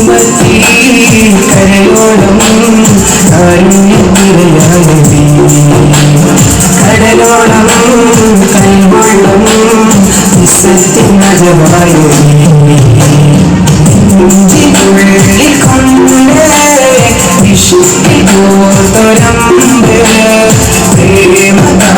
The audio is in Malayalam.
കിസ്മത്തി കരയോളം കാരുണ്യത്തിരയാകവേ കടലോളം കൈവെള്ളം വിശുദ്ധി നജമായവേ തിരിയോടെ